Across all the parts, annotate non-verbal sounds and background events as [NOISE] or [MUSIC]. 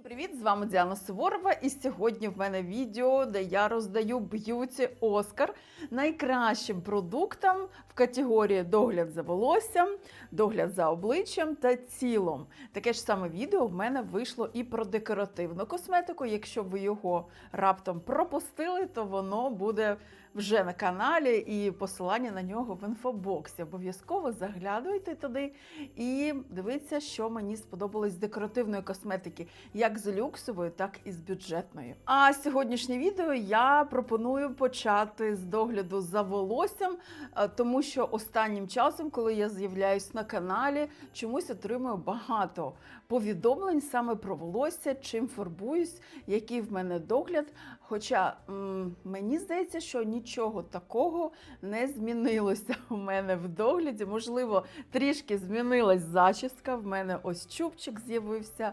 Всім привіт! З вами Діана Суворова. І сьогодні в мене відео, де я роздаю б'юті Оскар найкращим продуктам в категорії догляд за волоссям, догляд за обличчям та тілом. Таке ж саме відео в мене вийшло і про декоративну косметику. Якщо ви його раптом пропустили, то воно буде вже на каналі і посилання на нього в інфобоксі. Обов'язково заглядуйте туди і дивіться, що мені сподобалось з декоративної косметики, як з люксової, так і з бюджетної. А сьогоднішнє відео я пропоную почати з догляду за волоссям, е, тому що останнім часом, коли я з'являюсь на каналі, чомусь отримую багато повідомлень саме про волосся, чим фарбуюсь, який в мене догляд. Хоча м, мені здається, що нічого такого не змінилося у мене в догляді. Можливо, трішки змінилась зачіска. В мене ось чубчик з'явився.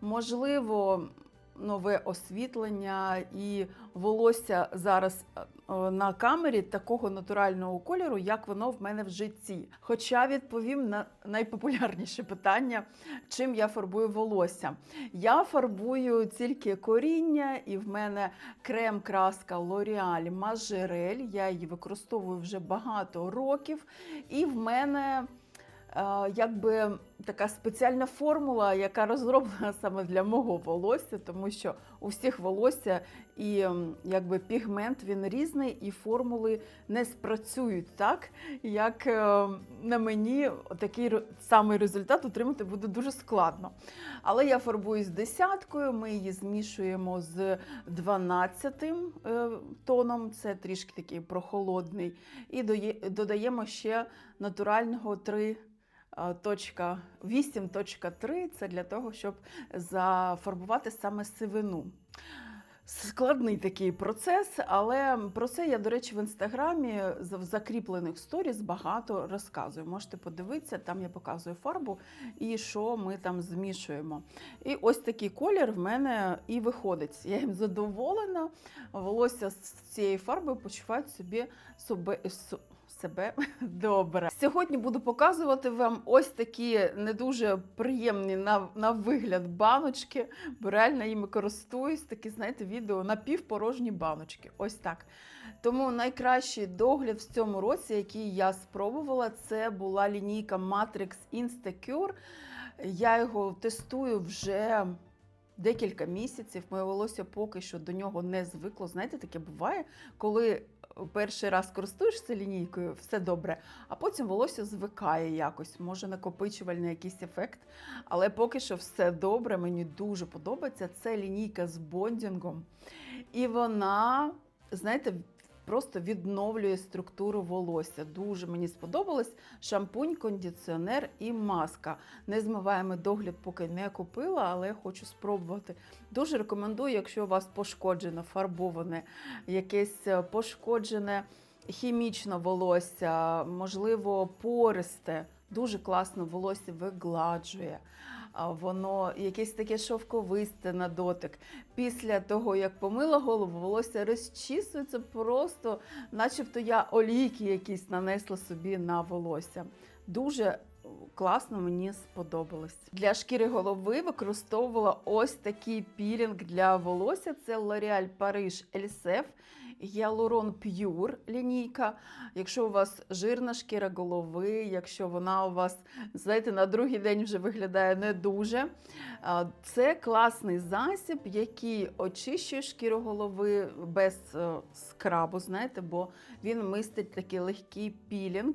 Можливо, нове освітлення і волосся зараз е, на камері такого натурального кольору, як воно в мене в житті. Хоча відповім на найпопулярніше питання, чим я фарбую волосся. Я фарбую тільки коріння, і в мене крем-краска L'Oreal Majorelle. Я її використовую вже багато років. І в мене е, якби така спеціальна формула, яка розроблена саме для мого волосся, тому що у всіх волосся і якби пігмент він різний, і формули не спрацюють так, як е, на мені такий самий результат отримати буде дуже складно. Але я фарбую з десяткою, ми її змішуємо з 12 е, тоном, це трішки такий прохолодний, і додаємо ще натурального 3 е, точка 8.3 це для того, щоб зафарбувати саме сивину. Складний такий процес, але про це я, до речі, в інстаграмі в закріплених сторіс багато розказую. Можете подивитися, там я показую фарбу і що ми там змішуємо. І ось такий колір в мене і виходить. Я їм задоволена. Волосся з цієї фарби почувають собі. Себе [LAUGHS] добре. Сьогодні буду показувати вам ось такі не дуже приємні на, на вигляд баночки, бо реально їми користуюсь. Такі, знаєте, відео напівпорожні баночки. Ось так. Тому найкращий догляд в цьому році, який я спробувала, це була лінійка Matrix Instacure. Я його тестую вже декілька місяців. Моє волосся поки що до нього не звикло. Знаєте, таке буває, коли перший раз користуєшся лінійкою, все добре, а потім волосся звикає якось, може накопичувальний якийсь ефект. Але поки що все добре, мені дуже подобається. Це лінійка з бондінгом. І вона, знаєте, просто відновлює структуру волосся. Дуже мені сподобалось шампунь, кондиціонер і маска. Не змиваємо догляд поки не купила, але хочу спробувати. Дуже рекомендую, якщо у вас пошкоджене, фарбоване, якесь е, пошкоджене хімічно волосся, можливо, пористе. Дуже класно волосся вигладжує. Воно якесь таке шовковисте на дотик. Після того, як помила голову, волосся розчісується просто, начебто я олійки якісь нанесла собі на волосся. Дуже класно мені сподобалось. Для шкіри голови використовувала ось такий пілінг для волосся. Це L'Oréal Paris Elsef Hyaluron П'юр лінійка. Якщо у вас жирна шкіра голови, якщо вона у вас, знаєте, на другий день вже виглядає не дуже. Це класний засіб, який очищує шкіру голови без е, скрабу, знаєте, бо він містить такий легкий пілінг.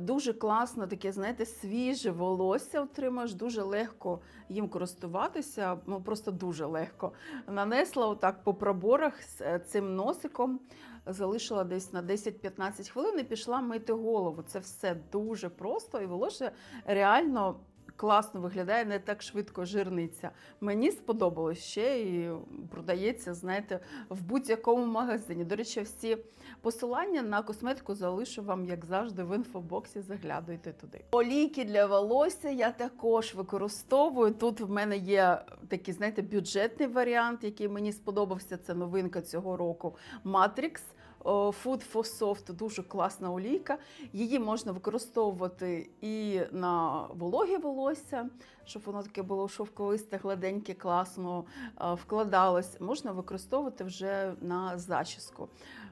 Дуже класно, таке, знаєте, свіже волосся отримаєш, дуже легко їм користуватися, ну просто дуже легко. Нанесла отак по проборах з е, цим носиком, залишила десь на 10-15 хвилин і пішла мити голову. Це все дуже просто, і волосся реально класно виглядає, не так швидко жирниться. Мені сподобалось ще і продається, знаєте, в будь-якому магазині. До речі, всі посилання на косметику залишу вам, як завжди, в інфобоксі. Заглядуйте туди. Олійки для волосся я також використовую. Тут в мене є такий, знаєте, бюджетний варіант, який мені сподобався. Це новинка цього року. О, Food for Soft дуже класна олійка. Її можна використовувати і на вологе волосся, щоб воно таке було шовковисте, гладеньке, класно вкладалось. Можна використовувати вже на зачіску.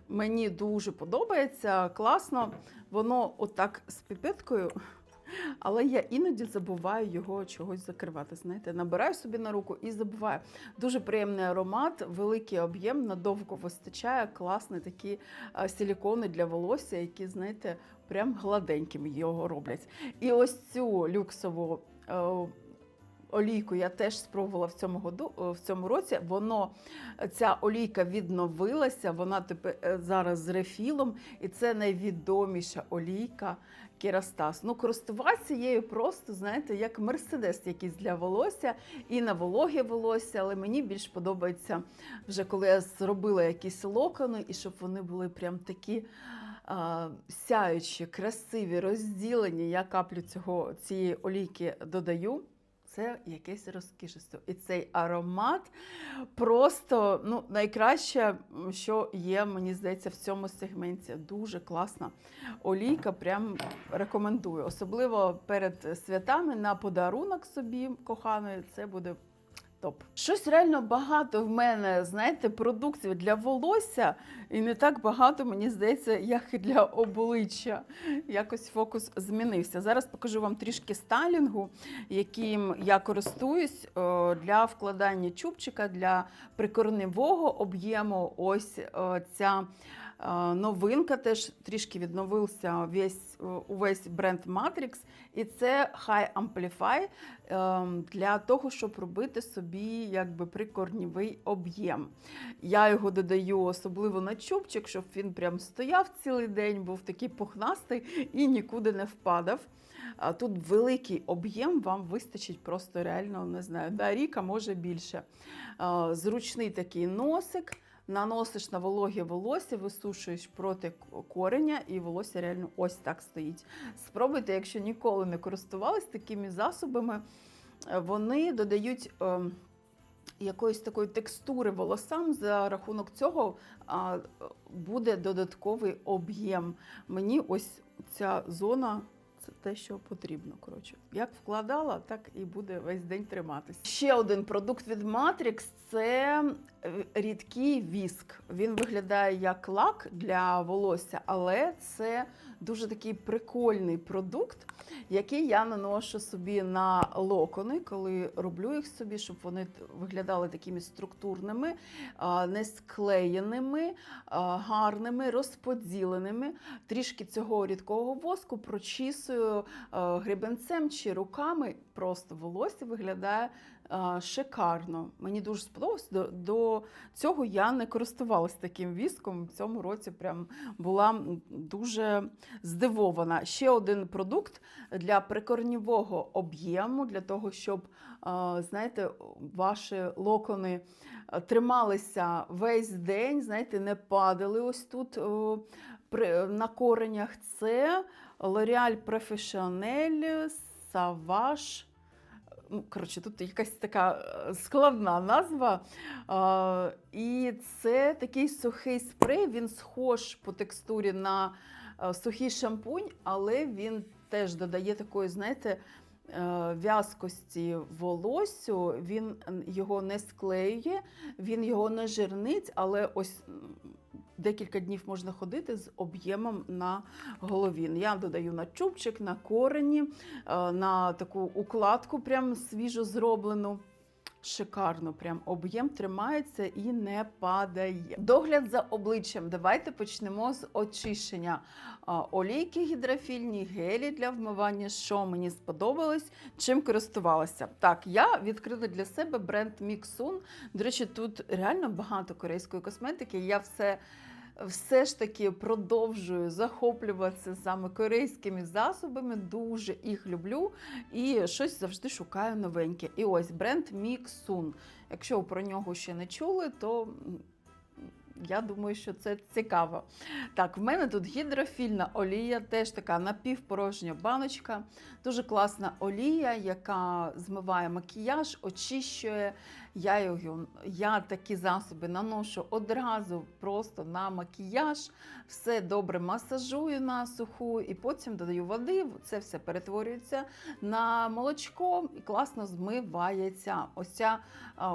Мені дуже подобається, класно. Воно отак з піпеткою. Але я іноді забуваю його чогось закривати. Знаєте, набираю собі на руку і забуваю. Дуже приємний аромат, великий об'єм, надовго вистачає. Класні такі силікони для волосся, які, знаєте, прям гладенькими його роблять. І ось цю люксову. Е, Олійку я теж спробувала в цьому году е, в цьому році. Воно ця олійка відновилася. Вона тепер е, зараз з рефілом, і це найвідоміша олійка Керастас. Ну, користуватися її просто, знаєте, як мерседес якийсь для волосся і на вологе волосся, але мені більш подобається вже коли я зробила якісь локони, і щоб вони були прям такі. Сяючі, красиві, розділені. Я каплю цього цієї олійки додаю. Це якесь розкішество. І цей аромат просто ну, найкраще, що є, мені здається, в цьому сегменті. Дуже класна олійка. Прям рекомендую. Особливо перед святами на подарунок собі коханої. Це буде. Топ. Щось реально багато в мене, знаєте, продуктів для волосся, і не так багато, мені здається, як і для обличчя. Якось фокус змінився. Зараз покажу вам трішки стайлінгу, яким я користуюсь для вкладання чубчика, для прикорневого об'єму. Ось ця новинка теж трішки відновився весь, е, увесь бренд Matrix. І це High Amplify е, для того, щоб робити собі якби прикорнівий об'єм. Я його додаю особливо на чубчик, щоб він прям стояв цілий день, був такий пухнастий і нікуди не впадав. Тут великий об'єм, вам вистачить просто реально, не знаю, на рік, а може більше. Зручний такий носик. Наносиш на вологе волосся, висушуєш проти кореня, і волосся реально ось так стоїть. Спробуйте, якщо ніколи не користувались такими засобами, вони додають. ем, Якоїсь такої текстури волосам за рахунок цього буде додатковий об'єм. Мені ось ця зона це те, що потрібно. Коротше, як вкладала, так і буде весь день триматись. Ще один продукт від Matrix – це рідкий віск. Він виглядає як лак для волосся, але це дуже такий прикольний продукт, який я наношу собі на локони, коли роблю їх собі, щоб вони виглядали такими структурними, не склеєними, гарними, розподіленими. Трішки цього рідкого воску прочісую а, гребенцем чи руками. Просто волосся виглядає шикарно. Мені дуже сподобалось. До, до цього я не користувалася таким віском. В цьому році прям була дуже здивована. Ще один продукт для прикорнівого об'єму, для того, щоб знаєте, ваші локони трималися весь день, знаєте, не падали ось тут на коренях. Це L'Oreal Professionnel Savage. Коротше, тут якась така е, складна назва. І це такий сухий спрей, він схож по текстурі на е, сухий шампунь, але він теж додає такої, знаєте, е, в'язкості волосю. Він його не склеює, він його не жирнить, але ось декілька днів можна ходити з об'ємом на голові. Я додаю на чубчик, на корені, е, на таку укладку, прям свіжо зроблену. Шикарно, прям об'єм тримається і не падає. Догляд за обличчям. Давайте почнемо з очищення. Олійки гідрофільні, гелі для вмивання. Що мені сподобалось, чим користувалася. Так, я відкрила для себе бренд Mixun. До речі, тут реально багато корейської косметики. Я все все ж таки продовжую захоплюватися саме корейськими засобами. Дуже їх люблю і щось завжди шукаю новеньке. І ось бренд Mixun. Якщо про нього ще не чули, то. Я думаю, що це цікаво. Так, в мене тут гідрофільна олія, теж така напівпорожня баночка. Дуже класна олія, яка змиває макіяж, очищує Я, його, я такі засоби наношу одразу просто на макіяж, все добре масажую на суху, і потім додаю води. Це все перетворюється на молочко і класно змивається. Ось ця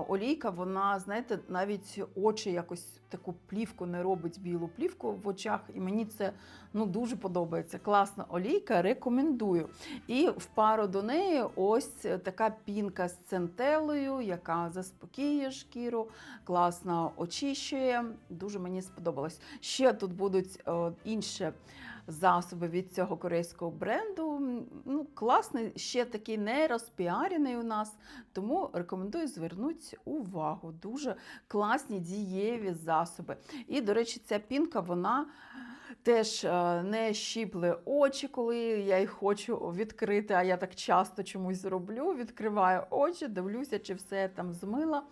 олійка, вона, знаєте, навіть очі якось таку плівку не робить білу плівку в очах, і мені це ну дуже подобається. Класна олійка, рекомендую. І в пару до неї ось така пінка з центелею, яка заспокоює шкіру, класно очищує. Дуже мені сподобалось. Ще тут будуть е, інші засоби від цього корейського бренду. Ну, класний, ще такий не розпіарений у нас, тому рекомендую звернути увагу. Дуже класні дієві засоби. І, до речі, ця пінка, вона. Теж е, не щіпли очі, коли я їх хочу відкрити, а я так часто чомусь роблю. Відкриваю очі, дивлюся, чи все там змила.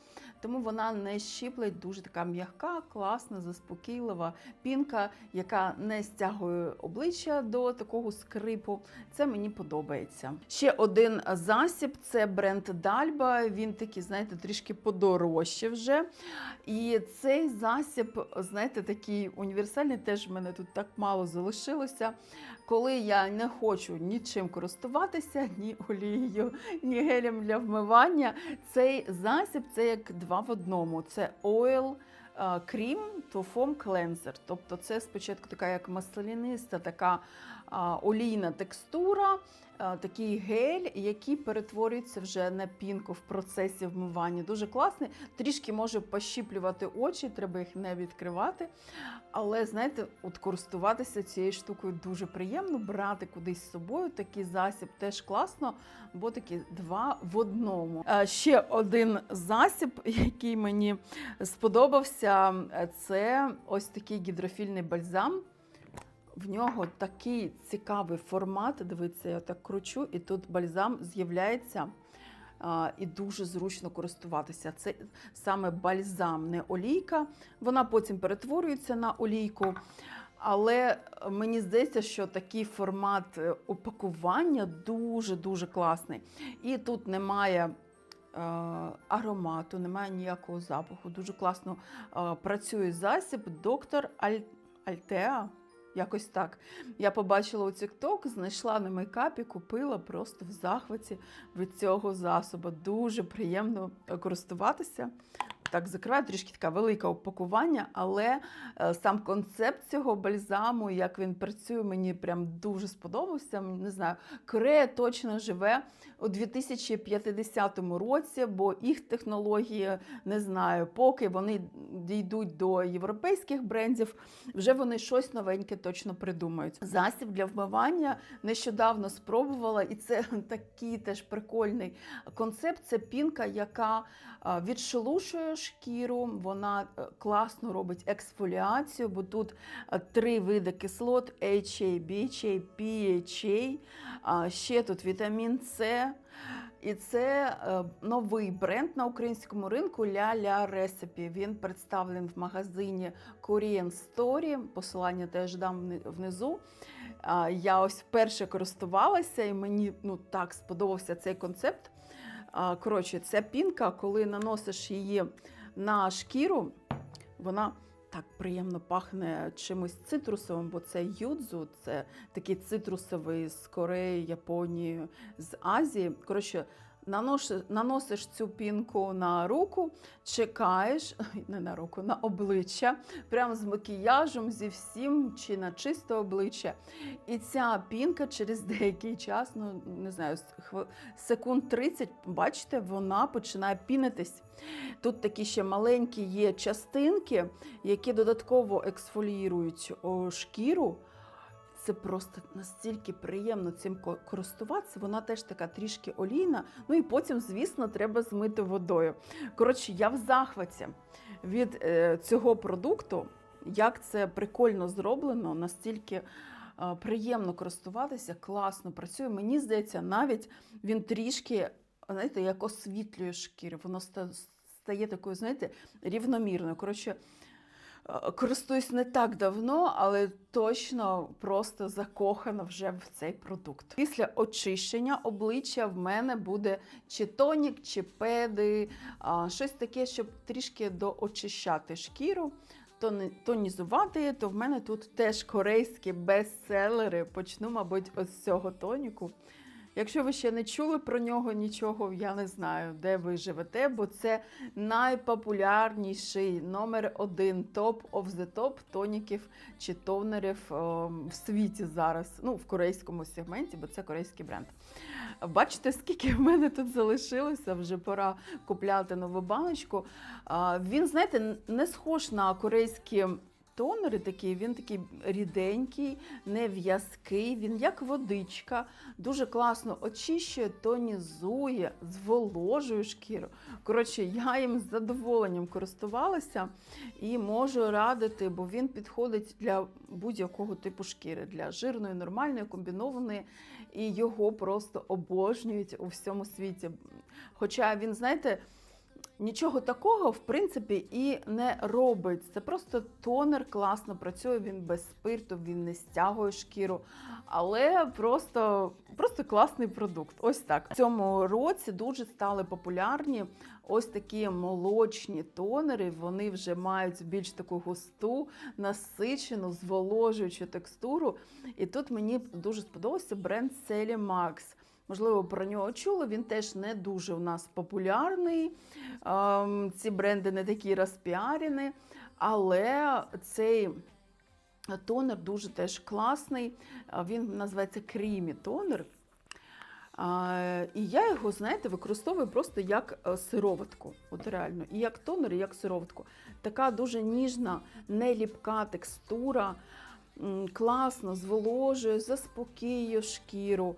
Тому вона не щіплить, дуже така м'яка, класна, заспокійлива пінка, яка не стягує обличчя до такого скрипу. Це мені подобається. Ще один засіб це бренд Дальба. Він такий, знаєте, трішки подорожче вже. І цей засіб, знаєте, такий універсальний, теж в мене тут так мало залишилося. Коли я не хочу нічим користуватися, ні олією, ні гелем для вмивання, цей засіб це як два в одному. Це Oil Cream to Foam Cleanser. Тобто це спочатку така як масляниста, така олійна текстура, такий гель, який перетворюється вже на пінку в процесі вмивання. Дуже класний. Трішки може пощіплювати очі, треба їх не відкривати. Але знаєте, от користуватися цією штукою дуже приємно, брати кудись з собою такий засіб теж класно, бо такі два в одному. Е, Ще один засіб, який мені сподобався, це ось такий гідрофільний бальзам. В нього такий цікавий формат. Дивіться, я так кручу, і тут бальзам з'являється. І дуже зручно користуватися. Це саме бальзам, не олійка. Вона потім перетворюється на олійку. Але мені здається, що такий формат е, упакування дуже-дуже класний. І тут немає е, аромату, немає ніякого запаху. Дуже класно е, працює засіб доктор Аль... Альтеа. Якось так. Я побачила у TikTok, знайшла на мейкапі, купила просто в захваті від цього засобу. Дуже приємно користуватися. Так, закриваю трішки таке велике упакування, але е, сам концепт цього бальзаму, як він працює, мені прям дуже сподобався. Не знаю, Корея точно живе у 2050 році, бо їх технології не знаю, поки вони дійдуть до європейських брендів, вже вони щось новеньке точно придумають. Засіб для вмивання нещодавно спробувала, і це [LAUGHS] такий теж прикольний концепт. Це пінка, яка відшелушує шкіру, вона е, класно робить ексфоліацію, бо тут е, три види кислот: HA, BHA, PHA, ще тут вітамін С. І це е, новий бренд на українському ринку Ля-Ля Recipe. Він представлений в магазині Korean Story. Посилання теж дам внизу. Я ось вперше користувалася, і мені ну так сподобався цей концепт. Коротше, ця пінка, коли наносиш її на шкіру, вона так приємно пахне чимось цитрусовим, бо це юдзу, це такий цитрусовий з Кореї, Японії, з Азії. Коротше, наносиш цю пінку на руку, чекаєш, не на руку, на обличчя, прямо з макіяжем, зі всім чи на чисте обличчя. І ця пінка через деякий час, ну не знаю, секунд 30, бачите, вона починає пінитись. Тут такі ще маленькі є частинки, які додатково ексфоліюють шкіру. Це просто настільки приємно цим користуватися. Вона теж така трішки олійна. Ну і потім, звісно, треба змити водою. Коротше, я в захваті від е, цього продукту, як це прикольно зроблено, настільки е, приємно користуватися, класно працює. Мені здається, навіть він трішки, знаєте, як освітлює шкіру. Воно стає такою, знаєте, рівномірною. Коротше, Користуюсь не так давно, але точно просто закохана вже в цей продукт. Після очищення обличчя в мене буде чи тонік, чи педи, щось таке, щоб трішки доочищати шкіру, тонізувати. То в мене тут теж корейські бестселери. Почну, мабуть, з цього тоніку. Якщо ви ще не чули про нього нічого, я не знаю, де ви живете, бо це найпопулярніший номер один топ of the топ тоніків чи тонерів в світі зараз. Ну, в корейському сегменті, бо це корейський бренд. Бачите, скільки в мене тут залишилося, вже пора купляти нову баночку. Він, знаєте, не схож на корейські тонери такі, він такий ріденький, не в'язкий, він як водичка, дуже класно очищує, тонізує, зволожує шкіру. Коротше, я їм з задоволенням користувалася і можу радити, бо він підходить для будь-якого типу шкіри, для жирної, нормальної, комбінованої, і його просто обожнюють у всьому світі. Хоча він, знаєте, Нічого такого, в принципі, і не робить. Це просто тонер класно працює, він без спирту, він не стягує шкіру, але просто, просто класний продукт. Ось так. В цьому році дуже стали популярні ось такі молочні тонери. Вони вже мають більш таку густу, насичену, зволожуючу текстуру. І тут мені дуже сподобався бренд Селі Max. Можливо, про нього чули. Він теж не дуже у нас популярний. Ем, Ці бренди не такі розпіарені, але цей тонер дуже теж класний. Він називається Creamy тонер. І я його, знаєте, використовую просто як е, сироватку. От реально, і як тонер, і як сироватку. Така дуже ніжна, неліпка текстура, класно зволожує, заспокоює шкіру.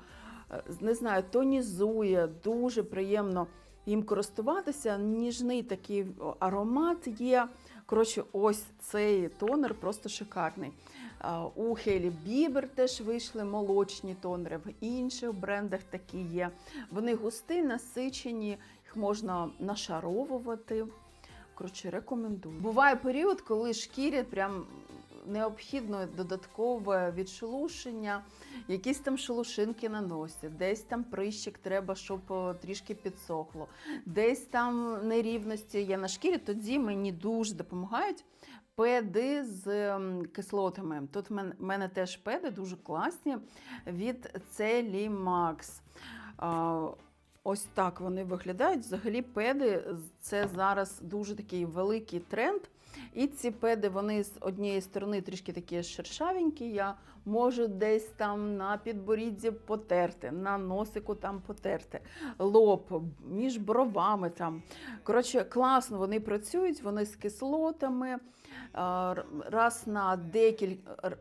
Е, Не знаю, тонізує, дуже приємно їм користуватися. Ніжний такий аромат є. Коротше, ось цей тонер просто шикарний. У Хейлі Бібер теж вийшли молочні тонери, в інших брендах такі є. Вони густі, насичені, їх можна нашаровувати. Коротше, рекомендую. Буває період, коли шкірі прям необхідно додаткове відшелушення, якісь там шелушинки носі, десь там прищик треба, щоб е, трішки підсохло, десь там нерівності є на шкірі, тоді мені дуже допомагають. Педи з кислотами. Тут в мене теж педи дуже класні від Celimax. Ось так вони виглядають. Взагалі, педи це зараз дуже такий великий тренд. І ці педи, вони з однієї сторони трішки такі шершавенькі. Я можу десь там на підборідді потерти, на носику там потерти, лоб, між бровами там. Коротше, класно вони працюють, вони з кислотами. Раз на декілька,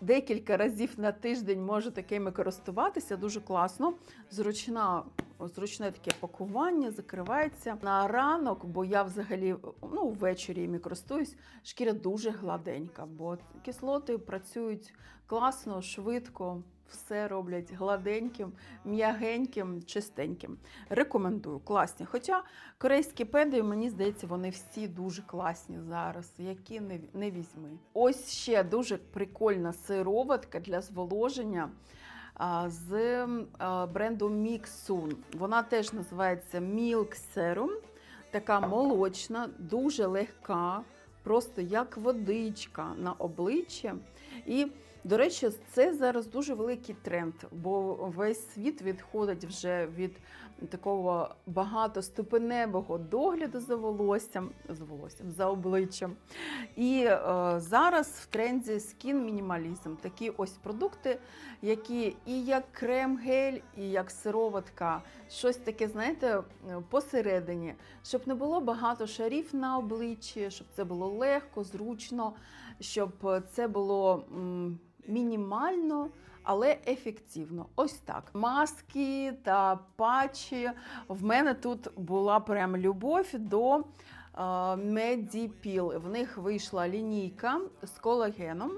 декілька разів на тиждень можу такими користуватися. Дуже класно. Зручна, зручне таке пакування, закривається на ранок, бо я взагалі ну, ввечері їм користуюсь. Шкіра дуже гладенька, бо кислоти працюють класно, швидко. Все роблять гладеньким, м'ягеньким, чистеньким. Рекомендую, класні. Хоча корейські педи, мені здається, вони всі дуже класні зараз, які не, не візьми. Ось ще дуже прикольна сироватка для зволоження з брендом Міксун. Вона теж називається Milk Serum. Така молочна, дуже легка, просто як водичка на обличчя. І до речі, це зараз дуже великий тренд, бо весь світ відходить вже від такого багатоступеневого догляду за волоссям, за волоссям, за обличчям. І е, зараз в тренді скін мінімалізм. Такі ось продукти, які і як крем-гель, і як сироватка, щось таке, знаєте, е, посередині, щоб не було багато шарів на обличчі, щоб це було легко, зручно, щоб це було. Мінімально, але ефективно. Ось так. Маски та патчі. В мене тут була прям любов до медіпіл. В них вийшла лінійка з колагеном.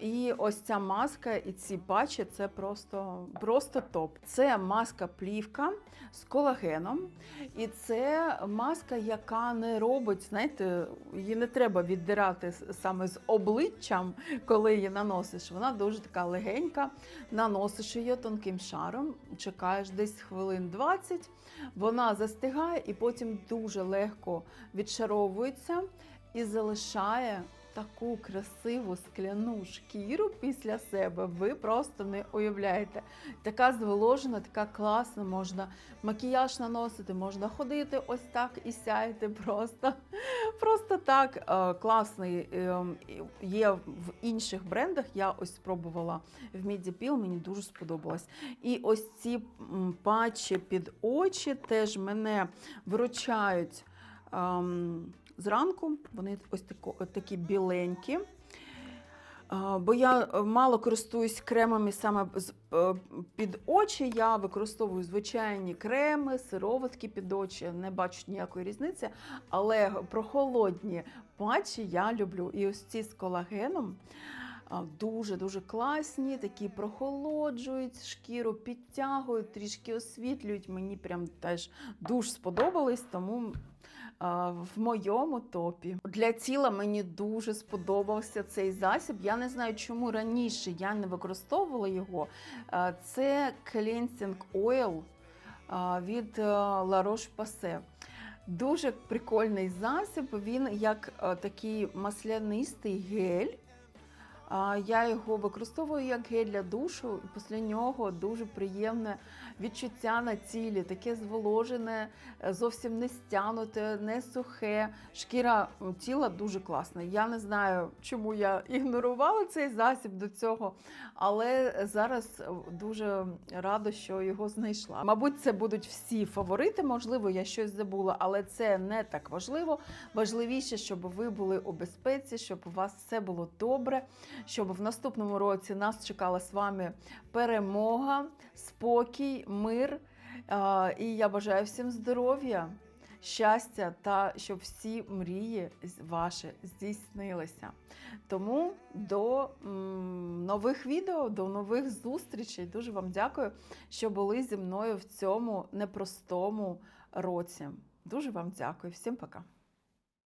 І ось ця маска і ці патчі це просто, просто топ. Це маска плівка з колагеном. І це маска, яка не робить, знаєте, її не треба віддирати саме з обличчям, коли її наносиш. Вона дуже така легенька. Наносиш її тонким шаром, чекаєш десь хвилин 20, вона застигає і потім дуже легко відшаровується і залишає таку красиву скляну шкіру після себе. Ви просто не уявляєте. Така зволожена, така класна, можна макіяж наносити, можна ходити ось так і сяяти просто. Просто так Е, класний е, є в інших брендах. Я ось спробувала в Мідіпіл, мені дуже сподобалось. І ось ці патчі під очі теж мене виручають ем, зранку. Вони ось тако, такі біленькі. Бо я е, мало користуюсь кремами саме е, під очі. Я використовую звичайні креми, сироватки під очі, не бачу ніякої різниці. Але прохолодні патчі я люблю. І ось ці з колагеном дуже-дуже класні, такі прохолоджують шкіру, підтягують, трішки освітлюють. Мені прям теж дуже сподобались, тому в моєму топі. Для тіла мені дуже сподобався цей засіб. Я не знаю, чому раніше я не використовувала його. Це Cleansing Oil від е, La Roche-Posay. Дуже прикольний засіб. Він як е, такий маслянистий гель. Я його використовую як гель для душу, і після нього дуже приємне відчуття на тілі, таке зволожене, е, зовсім не стянуте, не сухе. Шкіра тіла дуже класна. Я не знаю, чому я [LAUGHS] ігнорувала цей засіб до цього, але зараз е, дуже рада, що його знайшла. Мабуть, це будуть всі фаворити. Можливо, я щось забула, але це не так важливо. Важливіше, щоб ви були у безпеці, щоб у вас все було добре, щоб в наступному році нас чекала з вами перемога, спокій, мир. І я бажаю всім здоров'я, щастя та щоб всі мрії ваші здійснилися. Тому до нових відео, до нових зустрічей. Дуже вам дякую, що були зі мною в цьому непростому році. Дуже вам дякую. Всім пока.